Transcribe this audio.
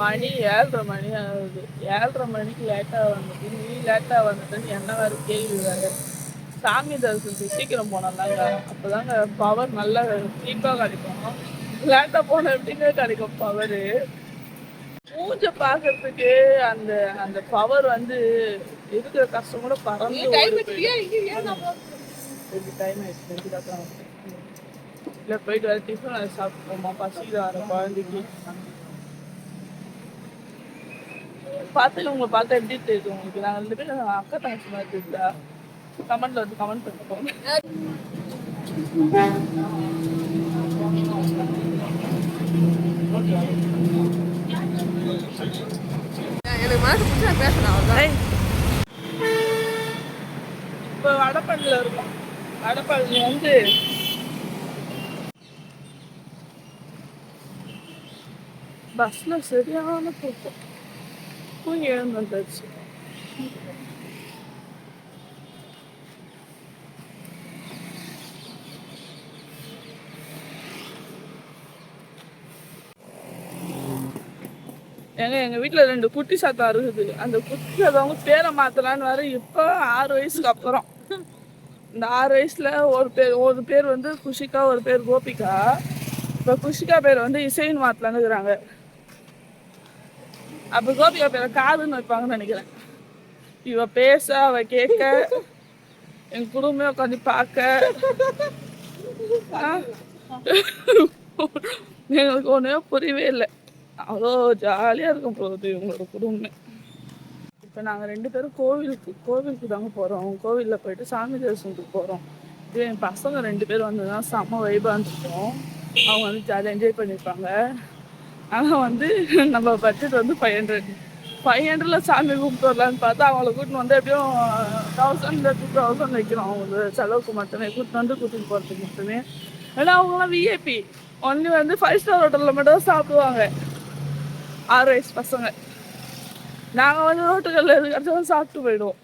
மணி ஏழரை மணி ஆகுது. ஏழரை மணிக்கு லேட்டாக வந்துட்டு நீ லேட்டாக வந்துட்டு என்ன வேறு கேள்வி வேறு? சாமி தரிசனத்துக்கு சீக்கிரம் போனோம்லாங்க அப்போதாங்க பவர் நல்லா சீப்பாக கிடைக்கும். லேட்டாக போன எப்படிங்க கிடைக்கும் பவரு மூஞ்ச பார்க்கறதுக்கு அந்த அந்த பவர் வந்து இருக்கிற கஷ்டம் கூட பறந்து டைம் ஆயிடுச்சு இல்லை போயிட்டு வர டிஃபன் அதை சாப்பிட்டுப்போமா பசிக்குது வர குழந்தைக்கு பார்த்து உங்களை பார்த்தா எப்படி தெரியுது உங்களுக்கு நாங்கள் ரெண்டு பேரும் அக்கா தங்கச்சி மாதிரி தெரியுதா கமெண்ட்ல வந்து கமெண்ட் பண்ணிப்போம் எனக்கு மனசு பிடிச்சா பேசணும் அவ்வளோதான் இப்போ வடப்பள்ளியில் இருக்கோம் வடப்பள்ளி வந்து பஸ்ஸில் சரியான தூக்கம். தூங்கி எழுந்து வந்துச்சு ஏங்க எங்க வீட்டில் ரெண்டு குட்டி சாத்தா இருக்குது. அந்த குட்டி சாத்தவங்க பேரை மாத்தலான்னு வர இப்போ ஆறு வயசுக்கு அப்புறம். இந்த ஆறு வயசுல ஒரு பேர் ஒரு பேர் வந்து குஷிகா ஒரு பேர் கோபிகா. இப்போ குஷிகா பேர் வந்து இசைன்னு மாத்தலான்னு இருக்கிறாங்க அப்ப கோபிகா பேரை காதுன்னு வைப்பாங்கன்னு நினைக்கிறேன். இவ பேச அவ கேட்க என் குடும்பமே உட்காந்து பார்க்க. எங்களுக்கு ஒன்றுமே புரியவே இல்லை. அவ்வளோ ஜாலியாக இருக்கும் போகுது இவங்களோட குடும்பமே. இப்போ நாங்கள் ரெண்டு பேரும் கோவிலுக்கு கோவிலுக்கு தாங்க போகிறோம் கோவிலில் போயிட்டு சாமி தரிசனத்துக்கு போகிறோம் இது என் பசங்க ரெண்டு பேரும் வந்து தான் செம்ம வைபாக இருந்துருக்கோம் அவங்க வந்து ஜாலியாக என்ஜாய் பண்ணியிருப்பாங்க. ஆனால் வந்து நம்ம பட்ஜெட் வந்து ஃபைவ் ஹண்ட்ரட் ஃபைவ் ஹண்ட்ரடில் சாமி கூப்பிட்டு வரலான்னு பார்த்தா அவங்கள கூட்டின்னு வந்து எப்படியும் தௌசண்ட் டூ தௌசண்ட் வைக்கிறோம். அவங்க செலவுக்கு மட்டுமே கூட்டின்னு வந்து கூட்டின்னு போகிறதுக்கு மட்டுமே. ஏன்னா அவங்களாம் விஐபி ஒன்லி வந்து ஃபைவ் ஸ்டார் ஹோட்டலில் மட்டும் சாப்பிடுவாங்க. ஆறு வயசு பசங்க. நாங்கள் வந்து ரோட்டுகளில் எது கிடச்சாலும் சாப்பிட்டு போயிடுவோம்.